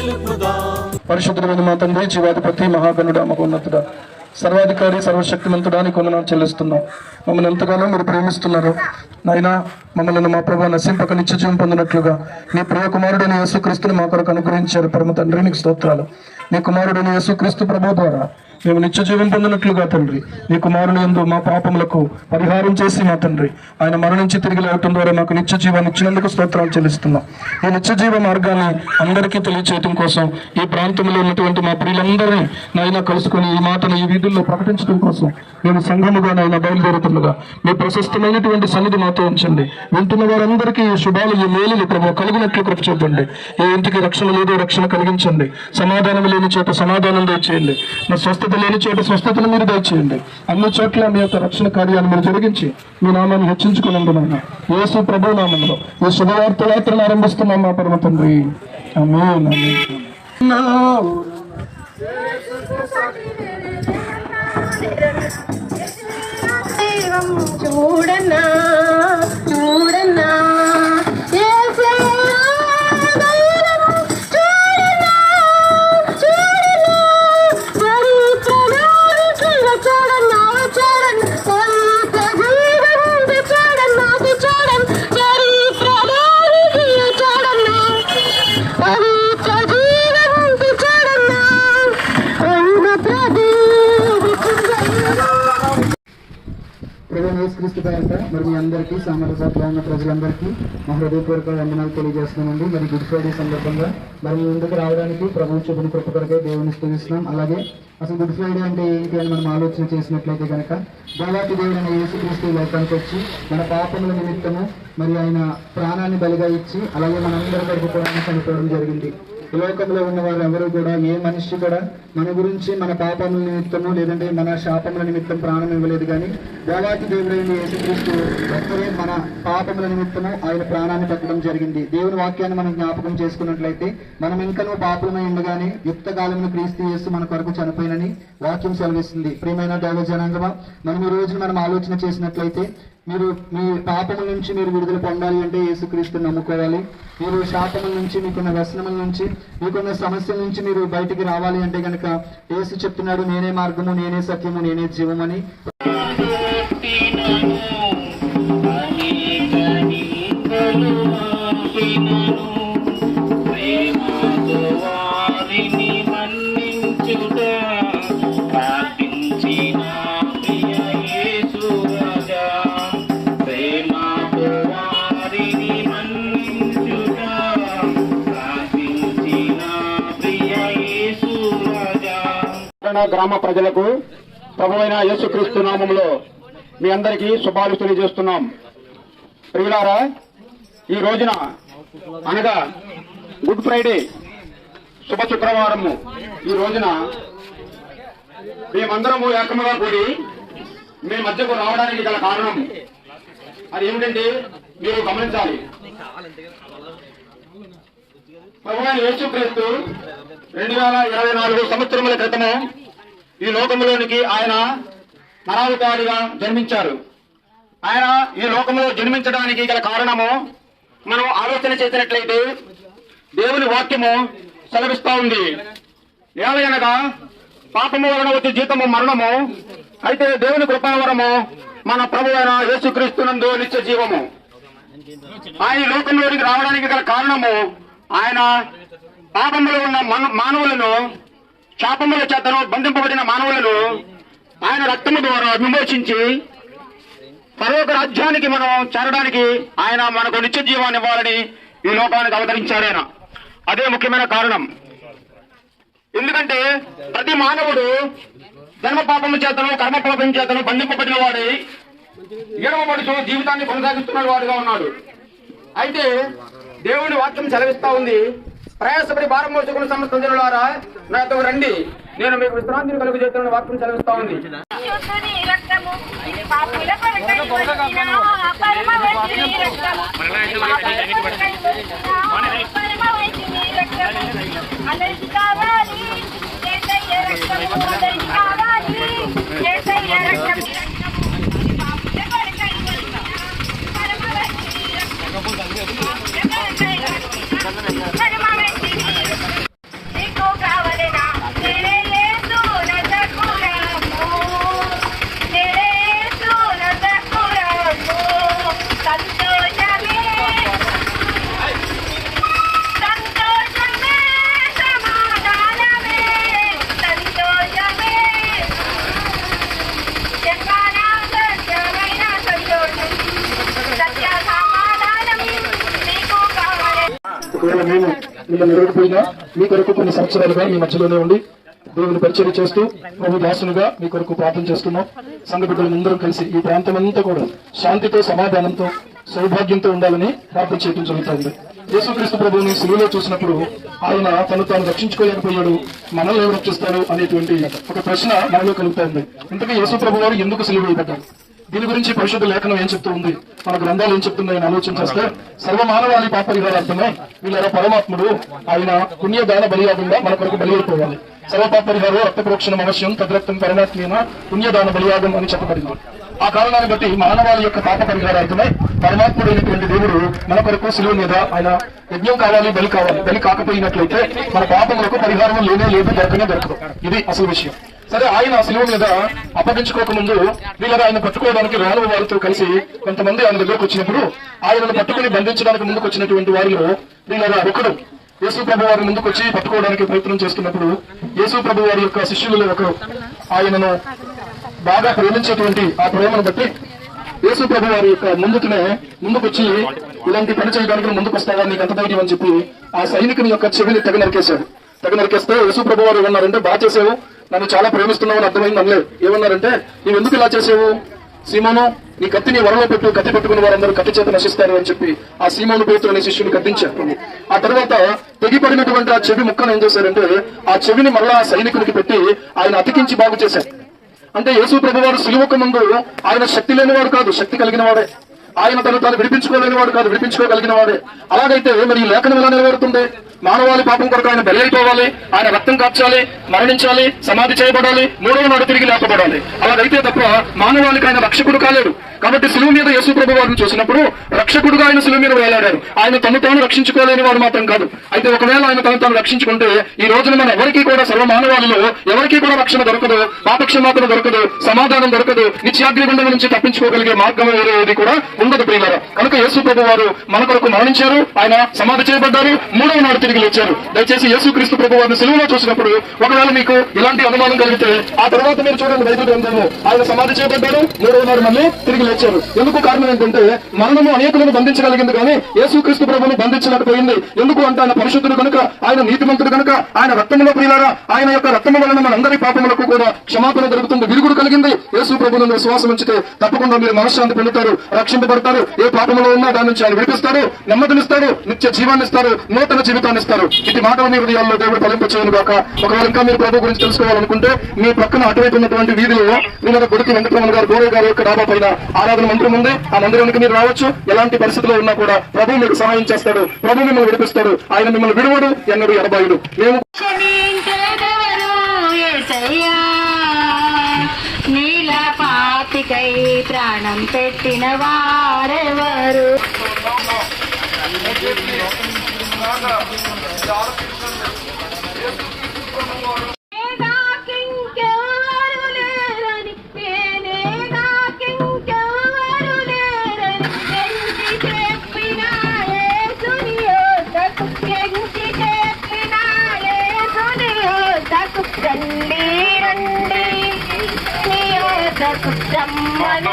అందరికీ పరిశుద్ధమైన మా తండ్రి జీవాధిపతి మహాగణుడ మహోన్నతుడ సర్వాధికారి సర్వశక్తిమంతుడానికి కొందనాలు చెల్లిస్తున్నాం. మమ్మల్ని ఎంతగానో మీరు ప్రేమిస్తున్నారు. నాయనా మమ్మల్ని మా ప్రభా నశింపక నిత్యజీవం పొందినట్లుగా నీ ప్రియ కుమారుడైన యేసుక్రీస్తుని మా కొరకు అనుగ్రహించారు. పరమ తండ్రి నీకు స్తోత్రాలు. నీ కుమారుడైన యేసుక్రీస్తు ప్రభు ద్వారా మేము నిత్య జీవం పొందినట్లుగా తండ్రి. నీ కుమారుని ఎందు మా పాపములకు పరిహారం చేసి మా తండ్రి. ఆయన మరణించి తిరిగి లేవటం ద్వారా మాకు నిత్య జీవాన్ని ఇచ్చినందుకు స్తోత్రాలు చెల్లిస్తున్నాం. ఈ నిత్య జీవ మార్గాన్ని అందరికీ తెలియచేయటం కోసం ఈ ప్రాంతంలో ఉన్నటువంటి మా ప్రియులందరినీ నాయన కలుసుకొని ఈ మాటను ఈ వీధుల్లో ప్రకటించడం కోసం మేము సంఘముగా నాయన బయలుదేరుతుండగా మీ ప్రశస్తమైనటువంటి సన్నిధి మాతో ఉంచండి. వింటున్న వారందరికీ ఈ శుభాలు ఈ మేలులు ప్రభు కలిగినట్లు కృప చూపండి. ఏ ఇంటికి రక్షణ లేదో రక్షణ కలిగించండి. సమాధానం లేని చోట సమాధానం దయచేయండి. మా స్వస్థత లేని చోట స్వస్థతను మీరు దయచేయండి అన్ని చోట్ల మీ యొక్క రక్షణ కార్యాన్ని మీరు జరిగించి మీ నామాన్ని హెచ్చించుకున్నందున యేసు ప్రభు నామంలో ఈ శుభవార్త యాత్రను ఆరంభిస్తున్నాం మా పరమ తండ్రి చూడన్నా చూడన్నా ప్రజలందరికీ మా హృదయపూర్వక వందనాలు తెలియజేస్తున్నామండి. మరి గుడ్ ఫ్రైడే సందర్భంగా మరి ముందుకు రావడానికి ప్రభు చూపిన కృప కొరకే దేవుని స్థుతిస్తున్నాం. అలాగే అసలు గుడ్ ఫ్రైడే అంటే ఏంటి అని మనం ఆలోచన చేసినట్లయితే కనుక దేవాతి దేవుడైన యేసుక్రీస్తు ఈ లోకానికి వచ్చి మన పాపముల నిమిత్తము మరి ఆయన ప్రాణాన్ని బలిగా ఇచ్చి అలాగే మనందరి కొరకు కూడా చనిపోవడం జరిగింది. లోకంలో ఉన్న వారు ఎవరు కూడా ఏ మనిషి కూడా మన గురించి మన పాపముల నిమిత్తము లేదంటే మన శాపముల నిమిత్తం ప్రాణం ఇవ్వలేదు కానీ దేవాతి దేవుడైన యేసుక్రీస్తు ఒక్కరే మన పాపముల నిమిత్తము ఆయన ప్రాణాన్ని పెట్టడం జరిగింది. దేవుని వాక్యాన్ని మనం జ్ఞాపకం చేసుకున్నట్లయితే మనం ఇంకనూ పాపలమై ఉండగానే యుక్త కాలంలో క్రీస్తు యేసు మన కొరకు చనిపోయినని వాక్యం సెలవిస్తుంది. ప్రియమైన దేవ జనాంగమా మనం ఈ రోజున మనం ఆలోచన చేసినట్లయితే మీరు మీ పాపముల నుంచి మీరు విడుదల పొందాలి అంటే యేసుక్రీస్తుని నమ్ముకోవాలి. మీరు శాపముల నుంచి మీకున్న వ్యసనముల నుంచి మీకున్న సమస్యల నుంచి మీరు బయటికి రావాలి అంటే కనుక యేసు చెప్తున్నాడు నేనే మార్గము నేనే సత్యము నేనే జీవమని పట్టణ గ్రామ ప్రజలకు ప్రభువైన యేసుక్రీస్తు నామంలో మీ అందరికీ శుభాలు తెలియజేస్తున్నాం. ప్రియులారా ఈ రోజున అనగా గుడ్ ఫ్రైడే శుభ శుక్రవారము. ఈ రోజున మేమందరము ఏకముగా కూడి మీ మధ్యకు రావడానికి గల కారణం అది ఏమిటంటే మీరు గమనించాలి. ప్రభువైన యేసుక్రీస్తు రెండు వేల ఇరవై నాలుగు సంవత్సరముల క్రితము ఈ లోకంలోనికి ఆయన నరావతారిగా జన్మించారు. ఆయన ఈ లోకంలో జన్మించడానికి గల కారణము మనం ఆలోచన చేసినట్లయితే దేవుని వాక్యము సెలవిస్తా ఉంది. ఏలయనగా పాపము వలన వచ్చే జీతము మరణము అయితే దేవుని కృపావరము మన ప్రభు అయిన యేసుక్రీస్తునందు నిత్య జీవము. ఆయన లోకంలోనికి రావడానికి గల కారణము ఆయన పాపములో ఉన్న మన- మానవులను శాపముల చేతను బంధింపబడిన మానవులను ఆయన రక్తము ద్వారా విమోచించి పరలోక రాజ్యానికి మనం చేరడానికి ఆయన మనకు నిత్య జీవాన్ని ఇవ్వాలని ఈ లోకానికి అవతరించాడు ఆయన. అదే ముఖ్యమైన కారణం. ఎందుకంటే ప్రతి మానవుడు జన్మ పాపము చేతను కర్మ పాపం చేతను బంధింపబడిన వాడి ఎడమబడుచు జీవితాన్ని కొనసాగిస్తున్న వాడుగా ఉన్నాడు. అయితే దేవుని వాక్యం సెలవిస్తా ఉంది. ప్రయాసపడి భారం మోసుకున్న సంస్థ జనులారా నాతో రండి. నేను మీకు విశ్రాంతిని కలుగు చేస్తున్న వాక్యం చదివిస్తా ఉంది. మిమ్మల్ని ఎరగకపోయినా మీ కొరకు కొన్ని సంవత్సరాలుగా మీ మధ్యలోనే ఉండి దేవుని పరిచయం చేస్తూ ప్రభు దాసులుగా మీ కొరకు ప్రార్థన చేస్తున్నాం. సంఘ బిడ్డలందరం కలిసి ఈ ప్రాంతం అంతా కూడా శాంతితో సమాధానంతో సౌభాగ్యంతో ఉండాలని ప్రార్థన చేయడం జరుగుతుంది. యేసుక్రీస్తు ప్రభువుని సిలువలో చూసినప్పుడు ఆయన తను తాను రక్షించుకోలేకపోయాడు మనల్ని ఎవరు రక్షిస్తాడు అనేటువంటి ఒక ప్రశ్న మనలో కలుగుతుంది ఇంతకీ యేసు ప్రభు వారు ఎందుకు సిలువ వేయబడ్డారు దీని గురించి పరిశుద్ధ లేఖనం ఏం చెప్తూ ఉంది? మన గ్రంథాలు ఏం చెప్తున్నాయని ఆలోచన చేస్తే సర్వమానవాళి పాప పరిహారార్థమే వీళ్ళ పరమాత్ముడు ఆయన పుణ్యదాన బలియాగంగా మన కొరకు బలి అయిపోవాలి సర్వపాప పరిహారం రక్త ప్రోక్షణం అవశ్యం తద్రక్తం పరమాత్మైన పుణ్యదాన బలియాగం అని చెప్పబడింది. ఆ కారణాన్ని బట్టి మానవాళి యొక్క పాప పరిహారార్థమై పరమాత్ముడైనటువంటి దేవుడు మన కొరకు సులువు మీద ఆయన యజ్ఞం కావాలి బలి కావాలి. బలి కాకపోయినట్లయితే మన పాపములకు పరిహారం లేనే లేదు దొరకనే దొరకదు. ఇది అసలు విషయం. సరే ఆయన సినిమా మీద అప్పగించుకోక ముందు వీళ్ళని ఆయన పట్టుకోవడానికి రానువ వారితో కలిసి కొంతమంది ఆయన దగ్గరకు వచ్చినప్పుడు ఆయనను పట్టుకుని బంధించడానికి ముందుకు వచ్చినటువంటి వారిలో వీళ్ళగా ఒకడు యేసు ప్రభు వారి ముందుకు వచ్చి పట్టుకోవడానికి ప్రయత్నం చేస్తున్నప్పుడు యేసు ప్రభు వారి యొక్క శిష్యులలో ఒకరు ఆయనను బాగా ప్రేమించేటువంటి ఆ ప్రేమను బట్టి యేసు ప్రభు వారి యొక్క ముందుకునే ముందుకొచ్చి ఇలాంటి పని చేయడానికి ముందుకు వస్తావా నీకు అంత ధైర్యం అని చెప్పి ఆ సైనికుని యొక్క చెవిని తెగ నరికేశాడు. తెగ నరికేస్తే యేసు ప్రభు వారు ఏమన్నారంటే బాగా చేసావు నన్ను చాలా ప్రేమిస్తున్నావు అని అర్థమైంది అనలేదు ఏమన్నారంటే నువ్వు ఎందుకు ఇలా చేసావు? సీమోను నీ కత్తి నీ వరలో పెట్టు కత్తి పెట్టుకున్న వారందరూ కత్తి చేత నశిస్తారు అని చెప్పి ఆ సీమోను పేతురు అనే శిష్యుని కత్తించారు ఆ తర్వాత తెగిపడినటువంటి ఆ చెవి ముక్కను ఏం చేశారంటే ఆ చెవిని మరలా సైనికునికి పెట్టి ఆయన అతికించి బాగు చేశారు. అంటే యేసు ప్రభు వారు సిలువక ముందు ఆయన శక్తి లేనివాడు కాదు శక్తి కలిగిన వాడే ఆయన తను తాను విడిపించుకోలేని వాడు కాదు విడిపించుకోగలిగిన వాడే అలాగైతే మరి ఈ లేఖనం ఎలా నెరవేరుతుంది? మానవాళి పాపం కొరకు ఆయన బలైపోవాలి ఆయన రక్తం కాచాలి మరణించాలి సమాధి చేయబడాలి మూడవ నాడు తిరిగి లేపబడాలి. అలాగైతే తప్ప మానవాళికి ఆయన రక్షకుడు కాలేడు. కాబట్టి సులువు మీద యేసు ప్రభు వారిని చూసినప్పుడు రక్షకుడుగా ఆయన సులువు మీద వేలాడారు. ఆయన తను తాను రక్షించుకోలేని వాడు మాత్రం కాదు. అయితే ఒకవేళ ఆయన తను తాను రక్షించుకుంటే ఈ రోజున మన ఎవరికి కూడా సర్వ మానవాళిలో ఎవరికి కూడా రక్షణ దొరకదు పాపక్షమాపణ దొరకదు సమాధానం దొరకదు నిత్యాగ్నిగుండం నుంచి తప్పించుకోగలిగే మార్గం వేరేది కూడా ఉండదు ప్రియులారా. కనుక యేసు ప్రభు వారు మన కొరకు మరణించారు ఆయన సమాధి చేయబడ్డారు మూడవ నాడు తిరిగి లేచారు దయచేసి యేసుక్రీస్తు ప్రభు వారిని సెలవులో చూసినప్పుడు ఒకవేళ మీకు ఇలాంటి అనుమానం కలిగితే ఆ తర్వాత మీరు చూడండి బైబిల్ గ్రంథము. ఆయన సమాధి చేయబడ్డారు మూడవ నాడు మళ్ళీ తిరిగి లేచారు. ఎందుకు కారణం ఏంటంటే మరణము అనేకులను బంధించగలిగింది కానీ యేసుక్రీస్తు ప్రభుని బంధించలేకపోయింది. ఎందుకు అంటే ఆయన పరిశుద్ధుడు కనుక ఆయన నీతిమంతుడు కనుక ఆయన రక్తంలో ప్రియులారా ఆయన యొక్క రక్తము వలన మనందరి పాపములకు కూడా క్షమాపణ దొరుకుతుంది విరుగుడు కలిగింది. యేసు ప్రభును విశ్వాసం ఉంచితే తప్పకుండా మీరు మనశ్శాంతి పొందుతారు రక్షింపబడతారు. ఏ పాపములో ఉన్నా దాని నుంచి ఆయన విడిపిస్తారు నెమ్మదినిస్తారు నిత్య జీవాన్ని ఇస్తారు నూతన జీవితాన్ని ఇస్తారు ఇటు మాటలు మీ హృదయాల్లో దేవుడు ఫలింపచేయను కాక ఒకవేళ ఇంకా మీరు ప్రభు గురించి తెలుసుకోవాలనుకుంటే మీ పక్కన అటువైపు ఉన్నటువంటి వీధిలో మీరు గుడికి వెంకటరమణ గారు గోరే గారి యొక్క డాబా పైన ఆరాధన మందిరం ఉంది. ఆ మందిరానికి మీరు రావచ్చు. ఎలాంటి పరిస్థితిలో ఉన్నా కూడా ప్రభు మీకు సహాయం చేస్తాడు. ప్రభు మిమ్మల్ని విడిపిస్తాడు. ఆయన మిమ్మల్ని విడువడు. ఎన్నడు ఎడబాయుడు. మేము నీల పాతికై ప్రాణం పెట్టిన వారెవరు? యేసుని యొద్దకు, రండి రండి నీ యొక్క కుటుంబం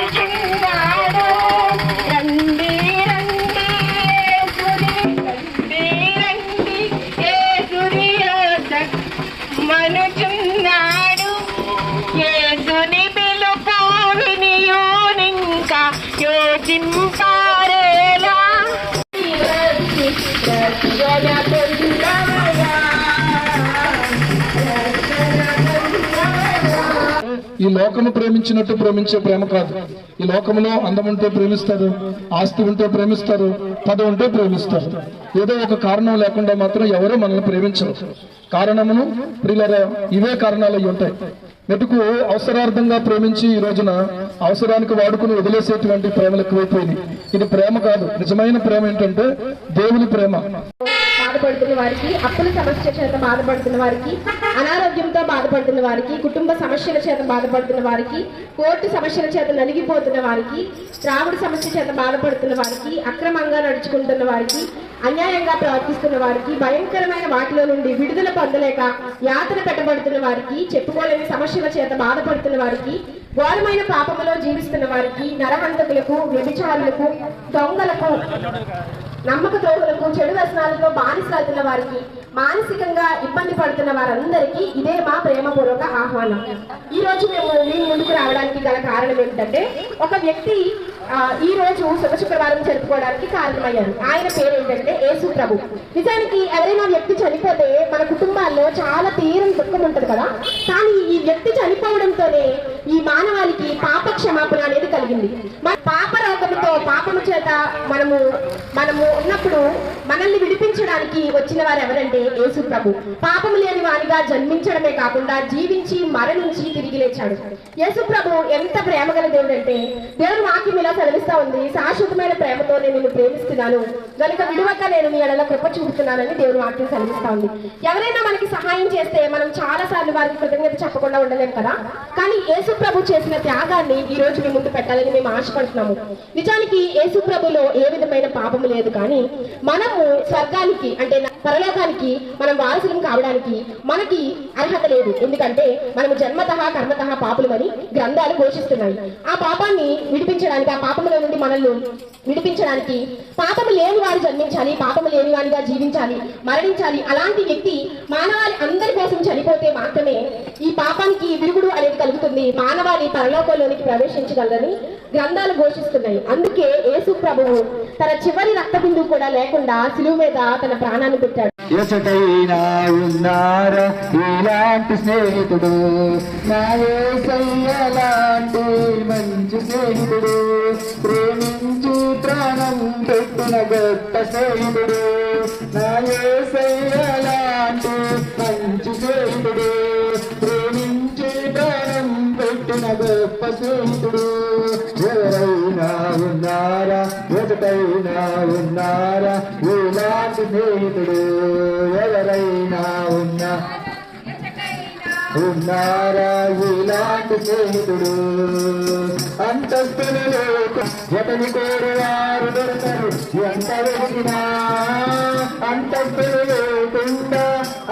ఈ లోకము ప్రేమించినట్టు ప్రేమించే ప్రేమ కాదు. ఈ లోకములో అందం ఉంటే ప్రేమిస్తారు ఆస్తి ఉంటే ప్రేమిస్తారు పదం ఉంటే ప్రేమిస్తారు. ఏదో ఒక కారణం లేకుండా మాత్రం ఎవరు మనల్ని ప్రేమించరు. కారణమును ప్రియుల ఇవే కారణాలు ఉంటాయి. మెటుకు అవసరార్థంగా ప్రేమించి ఈ రోజున అవసరానికి వాడుకుని వదిలేసేటువంటి ప్రేమలు ఎక్కువైపోయింది ఇది ప్రేమ కాదు. నిజమైన ప్రేమ ఏంటంటే దేవుని ప్రేమ. బాధపడుతున్న వారికి అప్పుల సమస్య చేత బాధపడుతున్న వారికి అనారోగ్యంతో బాధపడుతున్న వారికి కుటుంబ సమస్యల చేత బాధపడుతున్న వారికి కోర్టు సమస్యల చేత నలిగిపోతున్న వారికి త్రాగుడు సమస్య చేత బాధపడుతున్న వారికి అక్రమంగా నడుచుకుంటున్న వారికి అన్యాయంగా ప్రవర్తిస్తున్న వారికి భయంకరమైన వాటిలో నుండి విడుదల పొందలేక యాతన పెట్టబడుతున్న వారికి చెప్పుకోలేని సమస్యల చేత బాధపడుతున్న వారికి ఘోరమైన పాపములో జీవిస్తున్న వారికి నరవంతకులకు వ్యభిచారులకు దొంగలకు నమ్మక ద్రోహులకు చెడు వ్యసనాలతో బానిసలవుతున్న వారికి మానసికంగా ఇబ్బంది పడుతున్న వారందరికీ ఇదే మా ప్రేమపూర్వక ఆహ్వానం. ఈ రోజు మేము మీ ముందుకు రావడానికి గల కారణం ఏమిటంటే ఒక వ్యక్తి ఈ రోజు శుభ శుక్రవారం జరుపుకోవడానికి కారణమయ్యారు. ఆయన పేరు ఏంటంటే యేసు ప్రభు. నిజానికి ఎవరైనా వ్యక్తి చనిపోతే మన కుటుంబాల్లో చాలా తీరం దుఃఖం ఉంటుంది కదా? కానీ ఈ వ్యక్తి చనిపోవడంతోనే ఈ మానవాళికి పాప క్షమాపణ అనేది కలిగింది. మన పాప రోగముతో పాపము చేత మనము మనము ఉన్నప్పుడు మనల్ని విడిపించడానికి వచ్చిన వారు ఎవరంటే యేసు ప్రభు. పాపము లేని వారిగా జన్మించడమే కాకుండా జీవించి మరణించి తిరిగి లేచాడు. యేసు ప్రభు ఎంత ప్రేమ గల దేవుడు అంటే దేవుడు వాక్యం ఇలా సెలవిస్తా ఉంది. శాశ్వతమైన ప్రేమతో నేను నిన్ను ప్రేమిస్తున్నాను. గనుక విడువక నేను మీ ఎడల కృప చూపుతున్నానని దేవుడు వాక్యం కలిగిస్తా ఉంది. ఎవరైనా మనకి సహాయం చేస్తే మనం చాలా సార్లు వారికి కృతజ్ఞత చెప్పకుండా ఉండలేం కదా? కానీ యేసు ప్రభు చేసిన త్యాగాన్ని ఈ రోజు మీ ముందు పెట్టాలని మేము ఆశపడుతున్నాము. నిజానికి యేసు ప్రభులో ఏ విధమైన పాపము లేదు కానీ మనము స్వర్గానికి అంటే పరలోకానికి మనం వారసులం కావడానికి మనకి అర్హత లేదు. ఎందుకంటే మనము జన్మతః కర్మతః పాపులమని గ్రంథాలు ఘోషిస్తున్నాయి. ఆ పాపాన్ని విడిపించడానికి ఆ పాపముల నుండి మనల్ని విడిపించడానికి పాపము లేని వారు జన్మించాలి పాపము లేని వారిగా జీవించాలి మరణించాలి. అలాంటి వ్యక్తి మానవాళి అందరి కోసం చనిపోతే మాత్రమే ఈ పాపానికి విరుగుడు అనేది కలుగుతుంది. మానవాళి పరలోకంలోనికి ప్రవేశించగలరని గ్రంథాలు ఘోషిస్తున్నాయి. అందుకే యేసు ప్రభువు తన చివరి రక్తబిందువు కూడా లేకుండా శిలువు మీద తన ప్రాణాన్ని ఎసటైనా ఉన్నారా ఇలాంటి స్నేహితుడు. నా యేసయ్య లాంటి మంచి స్నేహితుడు. ప్రేమించి ప్రాణం పెట్టిన గొప్ప స్నేహితుడు. నా యేసయ్య లాంటి మంచి స్నేహితుడు. ప్రేమించి ప్రాణం పెట్టిన గొప్ప స్నేహితుడు. ఉన్నారా ఒకటైనా ఉన్నారా? ఇలాంటి స్నేహితుడు ఎవరైనా ఉన్నా? ఉన్నారా? ఇలాంటి స్నేహితుడు? అంతస్తులు లేకు జతని కోరువారు దొరకరు? ఎంత వెతికినా అంతస్తులు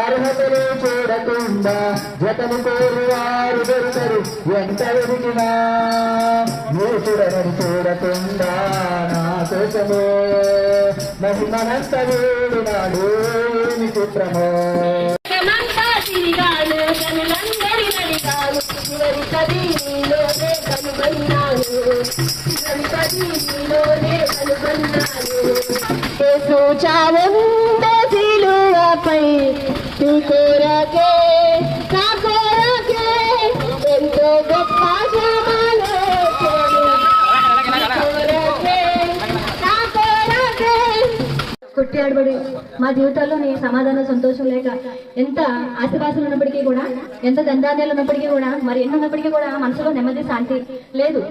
అర్హతలు చూడకుండా జతను కోరు వారు దొరుకరు ఎంత వెతికినా మూచుడని చూడకుండా నా కోసము మహిమనంత వేడు నాడు ఏమి చిత్రమో. చావో కొట్టి ఆడబడి మా జీవితాల్లోని సమాధానం సంతోషం లేక ఎంత ఆశపాసలు ఉన్నప్పటికీ కూడా ఎంత దండాన్యాలు ఉన్నప్పటికీ కూడా మరి ఎన్ని ఉన్నప్పటికీ కూడా మనసులో నెమ్మది శాంతి లేదు.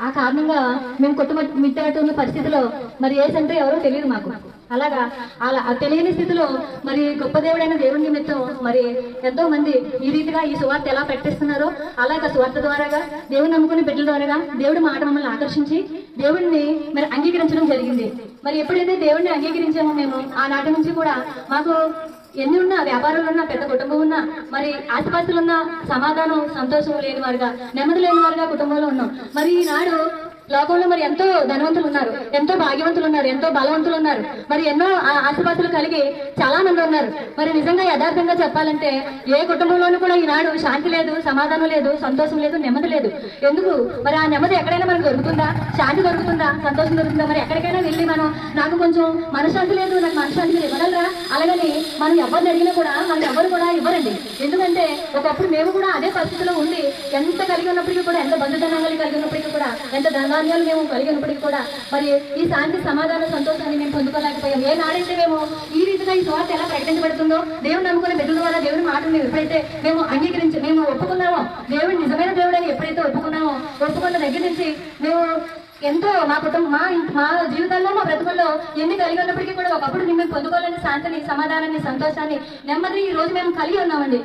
ఆ కారణంగా మేము కొట్టుమిట్టాడుతున్న పరిస్థితిలో మరి ఏ సెంటర్ ఎవరో తెలియదు మాకు. అలాగా అలా తెలియని స్థితిలో మరి గొప్ప దేవుడైన దేవుడి నిమిత్తం మరి ఎంతో మంది ఈ రీతిగా ఈ సువార్త ఎలా ప్రకటిస్తున్నారో అలాగా సువార్త ద్వారాగా దేవుని నమ్ముకుని బిడ్డల ద్వారాగా దేవుడి మాట మమ్మల్ని ఆకర్షించి దేవుణ్ణి మరి అంగీకరించడం జరిగింది. మరి ఎప్పుడైతే దేవుణ్ణి అంగీకరించామో మేము ఆనాటి నుంచి కూడా మాకు ఎన్ని ఉన్నా వ్యాపారాలు ఉన్నా పెద్ద కుటుంబం ఉన్నా మరి ఆసుపత్రులు ఉన్నా సమాధానం సంతోషం లేని వారుగా నెమ్మది లేని వారుగా కుటుంబంలో ఉన్నాం. మరి ఈనాడు లోకంలో మరి ఎంతో ధనవంతులు ఉన్నారు ఎంతో భాగ్యవంతులు ఉన్నారు ఎంతో బలవంతులు ఉన్నారు మరి ఎన్నో ఆ- కలిగి చాలా మంది ఉన్నారు. మరి నిజంగా యథార్థంగా చెప్పాలంటే ఏ కుటుంబంలోనూ కూడా ఈనాడు శాంతి లేదు సమాధానం లేదు సంతోషం లేదు నెమ్మది లేదు. ఎందుకు? మరి ఆ నెమ్మది ఎక్కడైనా మనకు దొరుకుతుందా? శాంతి దొరుకుతుందా? సంతోషం దొరుకుతుందా? మరి ఎక్కడికైనా వెళ్ళి మనం నాకు కొంచెం మనశ్శాంతి లేదు నాకు మనశ్శాంతి లేదు ఇవ్వగలరా? అలాగని మనం ఎవరిని అడిగినా కూడా మనం ఎవరు కూడా ఇవ్వరండి. ఎందుకంటే ఒకప్పుడు మేము కూడా అదే పరిస్థితిలో ఉండి ఎంత కలిగి ఉన్నప్పటికీ కూడా ఎంత బంధుధనాలు కలిగి ఉన్నప్పటికీ కూడా ఎంత ధనాన్యాలు మేము కలిగినప్పటికీ కూడా మరి ఈ శాంతి సమాధాన సంతోషాన్ని మేము పొందుకోలేకపోయాం. ఏ నాడైతే మేము ఈ రీతిగా ఈ స్వార్థ ఎలా ప్రకటించబడుతుందో దేవుని నమ్ముకునే బిడ్డల ద్వారా దేవుని మాటలు మేము ఎప్పుడైతే మేము అంగీకరించి మేము ఒప్పుకున్నామో దేవుడు నిజమైన దేవుడని ఎప్పుడైతే ఒప్పుకున్నామో ఒప్పుకున్న దగ్గర నుంచి మేము ఎంతో మా కుటుంబం మా మా జీవితాల్లో మా బ్రతుకుల్లో ఎన్ని కలిగి ఉన్నప్పటికీ కూడా ఒకప్పుడు మేము పొందుకోలేని శాంతిని సమాధానాన్ని సంతోషాన్ని నెమ్మది ఈ రోజు మేము కలిగి ఉన్నామండి.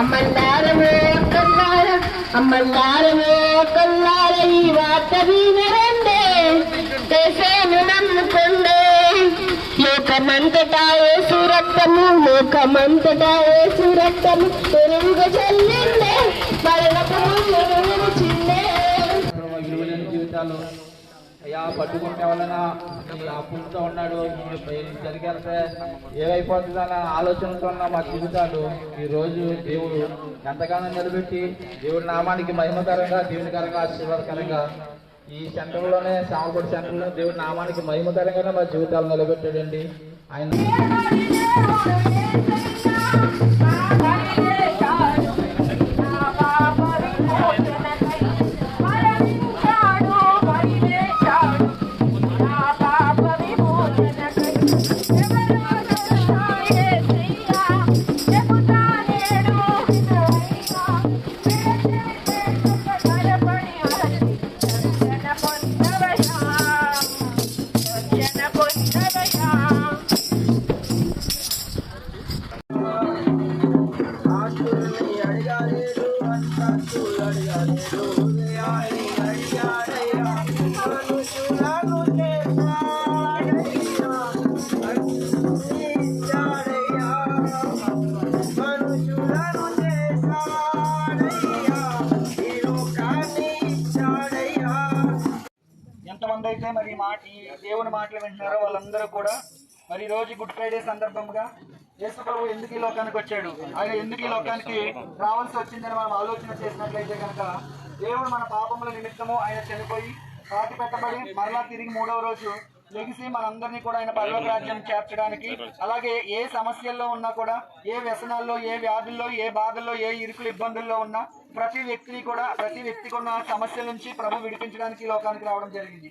అమ్మల్లారమో కల్లార రక్తము లోకమంతటా యేసు రక్తము. ఎరువుగా చల్లిండే మరణపు ఎరువులు చిందే విలువైన జీవితాలు అయ్యా పట్టుకుంటే వలన అప్పులతో ఉన్నాడు. జరిగేస్తే ఏమైపోతుందన్న ఆలోచనతో ఉన్న మా జీవితాలు. ఈ రోజు దేవుడు ఎంతగానో నిలబెట్టి దేవుడి నామానికి మహిమకరంగా దేవునికరంగా ఆశీర్వాదకరంగా ఈ సెంటర్లోనే సామపడి సెంటర్లో దేవుడి నామానికి మహిమకరంగానే మా జీవితాలు నిలబెట్టాడండి. ఆయన ఎంతమంది అయితే మరి మాట దేవుని మాటలు వింటున్నారో వాళ్ళందరూ కూడా మరి రోజు గుడ్ ఫ్రైడే సందర్భంగా యేసు ప్రభు ఎందుకు ఈ లోకానికి వచ్చాడు? ఆయన ఎందుకు ఈ లోకానికి రావాల్సి వచ్చిందని మనం ఆలోచన చేసినట్లయితే కనుక దేవుడు మన పాపముల నిమిత్తము ఆయన చనిపోయి పాతి పెట్టబడి మరలా తిరిగి మూడవ రోజు లెగిసి మనందరినీ కూడా ఆయన పర్లోక రాజ్యం చేర్చడానికి అలాగే ఏ సమస్యల్లో ఉన్నా కూడా ఏ వ్యసనాల్లో ఏ వ్యాధుల్లో ఏ బాధల్లో ఏ ఇరుకులు ఇబ్బందుల్లో ఉన్నా ప్రతి వ్యక్తిని కూడా ప్రతి వ్యక్తికి ఉన్న సమస్యల నుంచి ప్రభు విడిపించడానికి లోకానికి రావడం జరిగింది.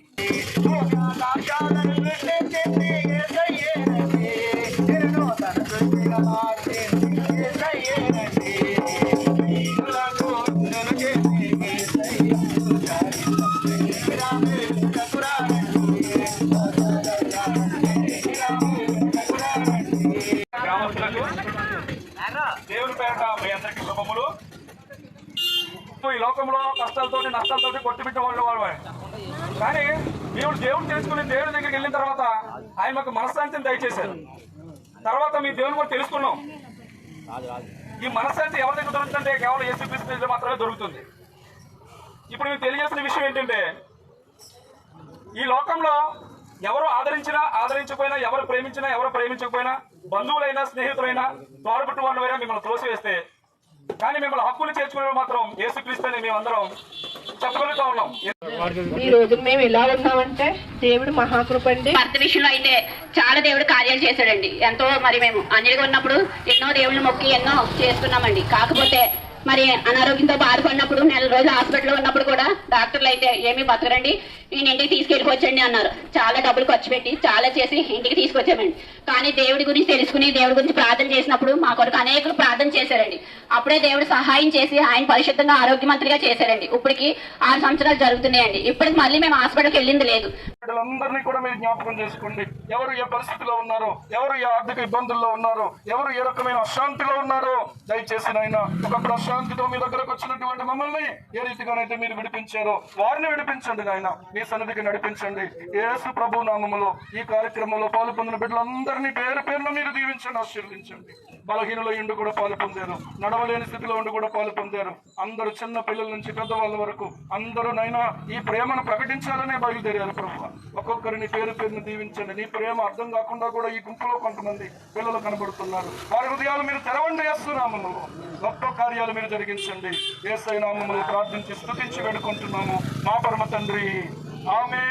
దేవుని పేరట మీ అందరికీ శుభములు. ఈ లోకంలో కష్టాలతో నష్టాలతో కొట్టుబిట్ట వాళ్ళు వాళ్ళు కానీ దేవుడు దేవుడు చేసుకుని దేవుడి దగ్గరికి వెళ్ళిన తర్వాత ఆయన మాకు మనశ్శాంతిని దయచేశారు. తర్వాత మీ దేవుని కూడా తెలుసుకున్నాం. ఈ మనశ్శాంతి ఎవరి దగ్గర దొరుకుతుందంటే కేవలం యేసుక్రీస్తు దగ్గర మాత్రమే దొరుకుతుంది. ఇప్పుడు మీకు తెలియజేసిన విషయం ఏంటంటే ఈ లోకంలో ఎవరు ఆదరించినా ఆదరించకపోయినా ఎవరు ప్రేమించినా ఎవరు ప్రేమించకపోయినా బంధువులైనా స్నేహితులైనా తోడబుట్టు వాళ్ళైనా మిమ్మల్ని తోసివేస్తే కానీ మిమ్మల్ని హక్కులు చేర్చుకునే మాత్రం యేసుక్రీస్తు అని మేమందరం చెప్పగలుగుతా ఉన్నాం. ఈ రోజు మేము ఎలా ఉన్నామంటే దేవుడు మహాకృపండి. భర్త విషయంలో అయితే చాలా దేవుడు కార్యాలు చేశాడండి. ఎంతో మరి మేము అన్నిటిగా ఉన్నప్పుడు ఎన్నో దేవుళ్ళు మొక్కి ఎన్నో చేసుకున్నామండి. కాకపోతే మరి అనారోగ్యంతో బాధపడినప్పుడు నెల రోజులు హాస్పిటల్లో ఉన్నప్పుడు కూడా డాక్టర్లు అయితే ఏమీ బతకరండి. నేను ఇంటికి తీసుకెళ్ళిపోవచ్చండి అన్నారు. చాలా డబ్బులు ఖర్చు పెట్టి చాలా చేసి ఇంటికి తీసుకొచ్చామండి. కానీ దేవుడి గురించి తెలుసుకుని దేవుడి గురించి ప్రార్థన చేసినప్పుడు మా కొరకు అనేకులు ప్రార్థన చేశారండి. అప్పుడే దేవుడు సహాయం చేసి ఆయన పరిశుద్ధంగా ఆరోగ్యమంత్రిగా చేశారండి. ఇప్పటికి ఆరు సంవత్సరాలు జరుగుతున్నాయండి. ఇప్పటికి మళ్ళీ మేము హాస్పిటల్కి వెళ్ళింది లేదు. బిడ్డలందరినీ కూడా మీరు జ్ఞాపకం చేసుకోండి. ఎవరు ఏ పరిస్థితిలో ఉన్నారో ఎవరు ఏ ఆర్థిక ఇబ్బందుల్లో ఉన్నారో ఎవరు ఏ రకమైన అశాంతిలో ఉన్నారో దయచేసి నాయన ఒకప్పుడు అశాంతితో మీ దగ్గరకు వచ్చినటువంటి మమ్మల్ని ఏ రీతిగానైతే మీరు విడిపించారో వారిని విడిపించండి నాయన. మీ సన్నిధికి నడిపించండి. ఏసు ప్రభు నామములో ఈ కార్యక్రమంలో పాలు పొందిన బిడ్డలందరినీ పేరు పేరున మీరు దీవించండి ఆశీర్వదించండి. బలహీనుల ఇండు కూడా పాలు పొందారు. నడవలేని స్థితిలో ఉండి కూడా పాలు పొందారు. అందరూ చిన్న పిల్లల నుంచి పెద్దవాళ్ళ వరకు అందరూ నైనా ఈ ప్రేమను ప్రకటించాలనే బయలుదేరారు ప్రభు ఒక్కొక్కరిని పేరు పేరును దీవించండి. నీ ప్రేమ అర్థం కాకుండా కూడా ఈ గుంపులో కొంతమంది పిల్లలు కనబడుతున్నారు. వారి హృదయాలు మీరు తెరవండి వేస్తున్నాము గొప్ప కార్యాలు మీరు జరిగించండి. ఏసై నామములు ప్రార్థించి స్థుతించి వేడుకుంటున్నాము. మా పరమ తండ్రి. ఆమె